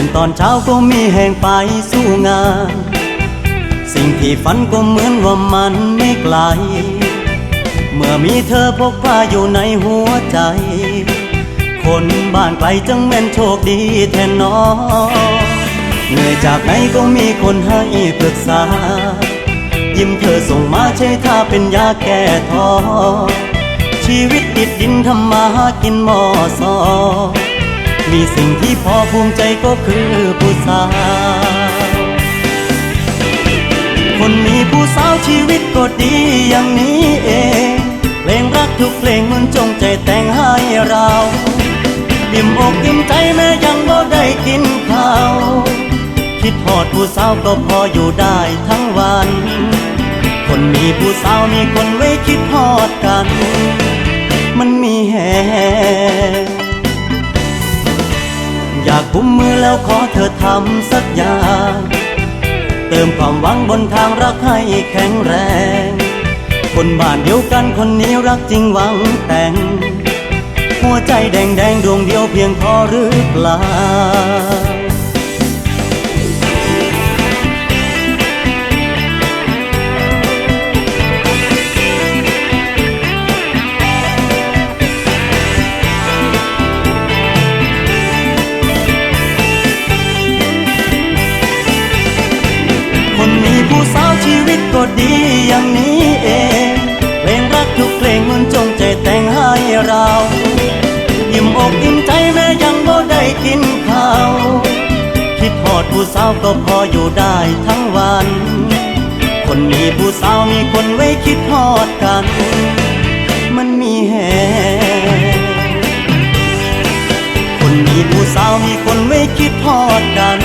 ตื่นตอนเช้าก็มีแห่งไปสู้งาน สิ่งที่ฝันก็เหมือนว่ามันไม่ไกล เมื่อมีเธอพกพาอยู่ในหัวใจ คนบ้านไกลจังแม่นโชคดีแทนน้อเหนื่อยจากไหนก็มีคนให้ปรึกษา ยิ้มเธอส่งมาใช่ถ้าเป็นยาแก้ท้อชีวิตติดดินทำมาหากินหมอซอ มีสิ่งที่พอภูมิใจก็คือผู้สาว คนมีผู้สาวชีวิตก็ดีอย่างนี้เอง เพลงรักทุกเพลงมันจงใจแต่งให้เราอิ่มอกอิ่มใจแม้ยังบ่ได้กินข้าว คิดหอดผู้สาวก็พออยู่ได้ทั้งวัน คนมีผู้สาวมีคนไว้คิดหอดกัน มันมีแหงอยา กุมมือแล้วขอเธอทำสักอย่าง เติมความหวังบนทางรักให้แข็งแรง คนบ้านเดียวกันคนนี้รักจริงหวังแต่ง หัวใจแดงแดงดวงเดียวเพียงพอหรือเปล่า ดีอย่างนี้เองเพลงรักทุกเพลงมันจงใจแต่งให้เรายิ้มอกยิ้มใจแม้ยังบ่ได้กินข้าวคิดหอดผู้สาวก็พออยู่ได้ทั้งวัน คนมีผู้สาวมีคนไว้คิดหอดกัน มันมีแหงคนมีผู้สาวมีคนไว้คิดทอดกัน